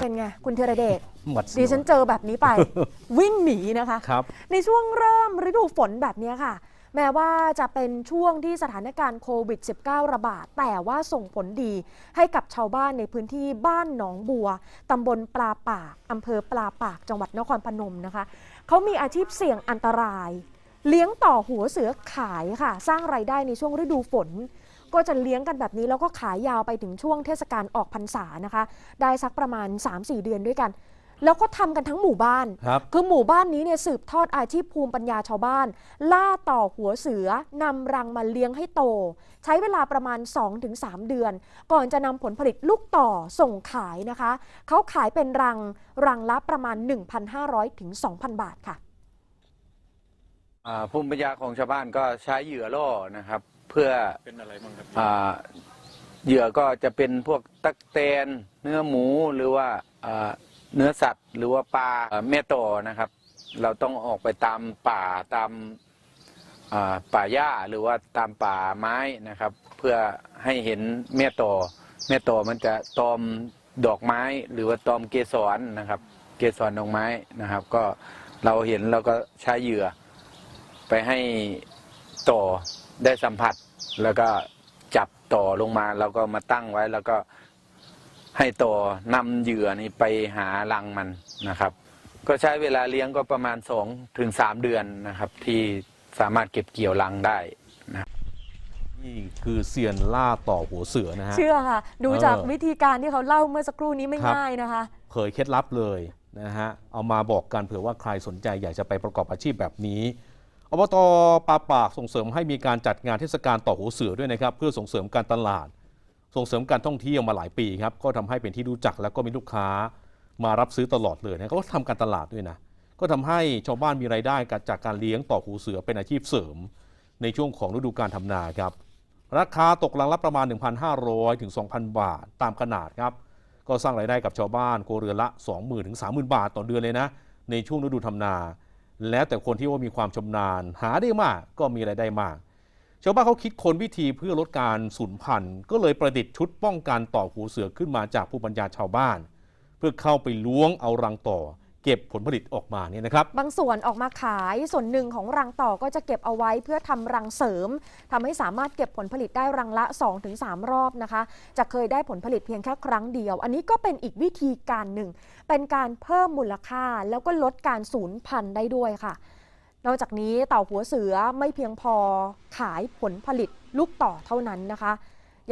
เป็นไง คุณธีรเดชหมัดเสีดิยวฉันเจอแบบนี้ไป วิ่งหนีนะคะครับในช่วงเริ่มฤดูฝนแบบนี้ค่ะ แม้ว่าจะเป็นช่วงที่สถานการณ์โควิด -19 ระบาด แต่ว่าส่งผลดีให้กับชาวบ้านในพื้นที่บ้านหนองบัวตำบลปลาปากอำเภอปลาปากจังหวัดนครพนมนะคะเขามีอาชีพเสี่ยงอันตราย เลี้ยงต่อหัวเสือขายค่ะ สร้างไรายได้ในช่วงฤดูฝน ก็จะเลี้ยงกันแบบนี้แล้วก็ขายยาวไปถึงช่วงเทศกาลออกพรรษานะคะ ได้สักประมาณ 3-4 เดือนด้วยกัน แล้วก็ทำกันทั้งหมู่บ้านครับคือหมู่บ้านนี้เนี่ยสืบทอดอาชีพภูมิปัญญาชาวบ้าน ล่าต่อหัวเสือนำรังมาเลี้ยงให้โต ใช้เวลาประมาณ 2-3 เดือน ก่อนจะนำผลผลิตลูกต่อส่งขายนะคะ เขาขายเป็นรังรังละประมาณ 1,500ถึง2,000 บาทค่ะอ่าภูมิปัญญาของชาวบ้านก็ใช้เหยื่อล่อนะครับ เพื่อเป็นอะไรบ้างครับอ่าเหยื่อก็จะเป็นพวกตักแตน เนื้อหมูหรือว่าอ่าเนื้อสัตว์ หรือว่าปลาอ่าแม่ต่อนะครับ เราต้องออกไปตามป่าตามอ่าป่าหญ้าหรือว่าตามป่าไม้นะครับ เพื่อให้เห็นแม่ต่อแม่ต่อมันจะตอมดอกไม้ หรือว่าตอมเกสรนะครับ เกสรดอกไม้นะครับ ก็เราเห็นเราก็ใช้เหยื่อ ไปให้ต่อ ได้สัมผัสแล้วก็จับต่อลงมาแล้วก็มาตั้งไว้แล้วก็ให้ต่อนำเหยื่อนี่ไปหารังมันนะครับ ก็ใช้เวลาเลี้ยงก็ประมาณสองถึงสามเดือนนะครับ ที่สามารถเก็บเกี่ยวรังได้นี่คือเซียนล่าต่อหัวเสือนะฮะเชื่อค่ะ ดูเออจากวิธีการที่เขาเล่าเมื่อสักครู่นี้ไม่ครับง่ายนะคะเผยเคล็ดลับเลยนะฮะเอามาบอกกันเผื่อว่าใครสนใจอยากจะไปประกอบอาชีพแบบนี้ อบตปาปากส่งเสริมให้มีการจัดงานเทศกาลต่อหัวเสือด้วยนะครับ เพื่อส่งเสริมการตลาด ส่งเสริมการท่องเที่ยวมาหลายปีครับก็ทำให้เป็นที่รู้จักแล้วก็มีลูกค้ามารับซื้อตลอดเลยนะเขาก็ทำการตลาดด้วยนะก็ทำให้ชาวบ้านมีรายได้จากการเลี้ยงต่อหูเสือเป็นอาชีพเสริม ในช่วงของฤดูการทำนาครับ ราคาตกลังละประมาณ 1,500 ถึง 2,000 บาทตามขนาดครับ ก็สร้างรายได้กับชาวบ้านครัวเรือละ 20,000 ถึง 30,000 บาทต่อเดือนเลยนะ ในช่วงฤดูทำนา แล้วแต่คนที่ว่ามีความชำนาญ หาได้มากก็มีรายได้มาก ชาวบ้านเขาคิดค้นวิธีเพื่อลดการสูญพันธุ์ ก็เลยประดิษฐ์ชุดป้องกันต่อหูเสือขึ้นมาจากผู้ปัญญาชาวบ้าน เพื่อเข้าไปล้วงเอารังต่อ เก็บผลผลิตออกมาเนี่ยนะครับ บางส่วนออกมาขายส่วนหนึ่งของรังต่อก็จะเก็บเอาไว้เพื่อทำรังเสริมทำให้สามารถเก็บผลผลิตได้รังละ 2-3 รอบนะคะ จะเคยได้ผลผลิตเพียงแค่ครั้งเดียว อันนี้ก็เป็นอีกวิธีการหนึ่ง เป็นการเพิ่มมูลค่าแล้วก็ลดการสูญพันธุ์ได้ด้วยค่ะ นอกจากนี้เต่าหัวเสือไม่เพียงพอขายผลผลิตลูกต่อเท่านั้นนะคะ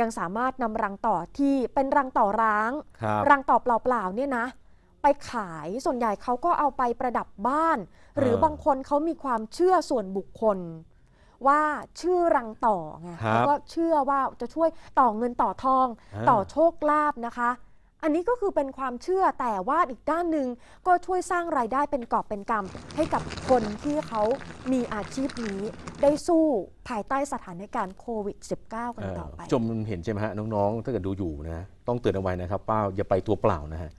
ยังสามารถนำรังต่อที่เป็นรังต่อร้าง ครับ รังต่อเปล่าๆเนี่ยนะ ไปขายส่วนใหญ่เขาก็เอาไปประดับบ้าน หรือเออบางคนเขามีความเชื่อส่วนบุคคล ว่าชื่อรังต่อไงครับแล้วก็เชื่อว่าจะช่วยต่อเงินต่อทอง อ่า ต่อโชคลาภนะคะ อันนี้ก็คือเป็นความเชื่อแต่ว่าอีกด้านหนึ่งก็ช่วยสร้างรายได้เป็นกอบเป็นกำให้กับคนที่เขามีอาชีพนี้ ได้สู้ภายใต้สถานการณ์โควิด -19 กันต่อไปจมเห็นใช่ไหมฮะน้องๆ ถ้าเกิดดูอยู่นะ ต้องเตือนเอาไว้นะครับป้าอย่าไปตัวเปล่านะฮะ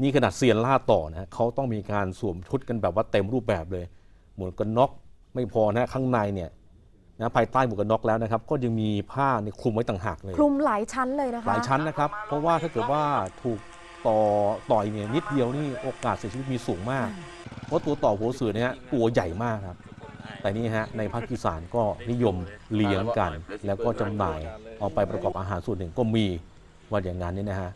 นี่ขนาดเซียนล่าต่อนะเขาต้องมีการสวมชุดกันแบบว่าเต็มรูปแบบเลย หมวกกันน็อกไม่พอนะข้างในเนี่ยนะภายใต้หมวกกันน็อกแล้วนะครับ ก็ยังมีผ้าเนี่ยคลุมไว้ต่างหากเลย คลุมหลายชั้นเลยนะคะหลายชั้นนะครับ เพราะว่าถ้าเกิดว่าถูกต่อต่อยเนี่ยนิดเดียวนี่โอกาสเสียชีวิตมีสูงมาก เพราะตัวต่อหัวเสือเนี่ยตัวใหญ่มากครับ แต่นี่ฮะในภาคอีสานก็นิยมเลี้ยงกัน แล้วก็จำหน่ายเอาไปประกอบอาหารส่วนหนึ่งก็มีว่าอย่างนั้นนี่นะฮะ